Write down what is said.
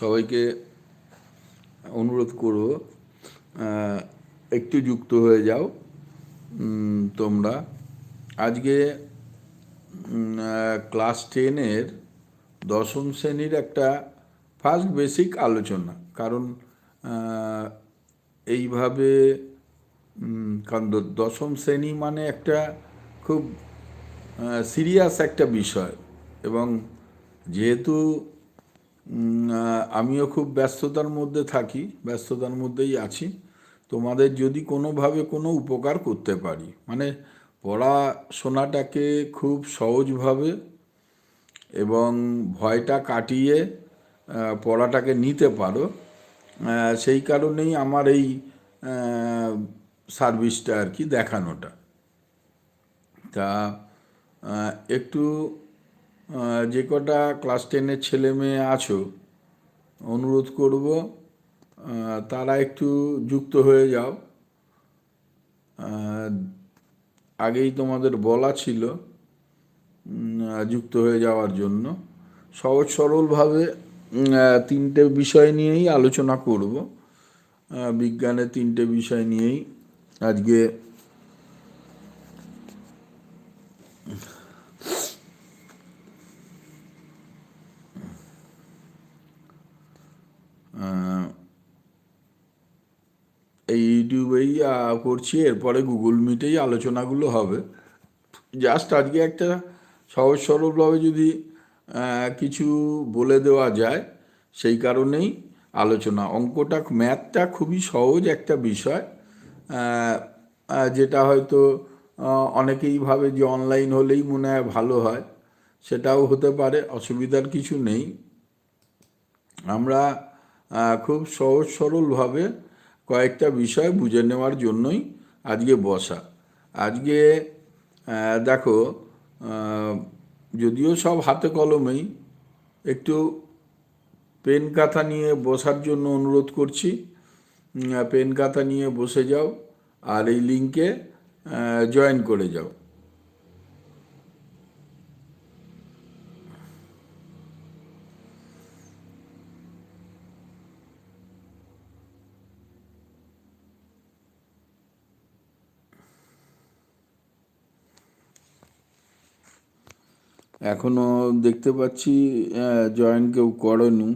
সবাইকে অনুরোধ করব একটু যুক্ত হয়ে যাও তোমরা। আজকে ক্লাস টেনের দশম শ্রেণির একটা ফার্স্ট বেসিক আলোচনা, কারণ এইভাবে কারণ দশম শ্রেণি মানে একটা খুব সিরিয়াস একটা বিষয় এবং যেহেতু আমিও খুব ব্যস্ততার মধ্যে থাকি, ব্যস্ততার মধ্যেই আছি। তোমাদের যদি কোনোভাবে কোনো উপকার করতে পারি মানে পড়াশোনাটাকে খুব সহজভাবে এবং ভয়টা কাটিয়ে পড়াটাকে নিতে পারো সেই কারণেই আমার এই সার্ভিসটা আর কি দেখানোটা। তা একটু যে কটা ক্লাস টেনের ছেলে মেয়ে আছো, অনুরোধ করব তারা একটু যুক্ত হয়ে যাও। আগেই তোমাদের বলা ছিল যুক্ত হয়ে যাওয়ার জন্য। সহজ সরলভাবে তিনটে বিষয় নিয়েই আলোচনা করব। বিজ্ঞানের তিনটে বিষয় নিয়েই আজকে এই ইউটিউবেই করছি, এরপরে গুগল মিটেই আলোচনাগুলো হবে। জাস্ট আজকে একটা সহজ সরলভাবে যদি কিছু বলে দেওয়া যায়, সেই কারণেই আলোচনা। অঙ্কটা, ম্যাথটা খুবই সহজ একটা বিষয়। যেটা হয়তো অনেকেই ভাবে যে অনলাইন হলেই মনে হয় ভালো হয়, সেটাও হতে পারে, অসুবিধার কিছু নেই। আমরা খুব সহজ সরলভাবে কয়েকটা বিষয় বুঝে নেওয়ার জন্যই আজকে বসা। আজকে দেখো যদিও সব হাতে কলমেই, একটু পেন কাথা নিয়ে বসার জন্য অনুরোধ করছি। পেন কাথা নিয়ে বসে যাও আর এই লিঙ্কে জয়েন করে যাও। এখনও দেখতে পাচ্ছি জয়েন কেউ করেনি।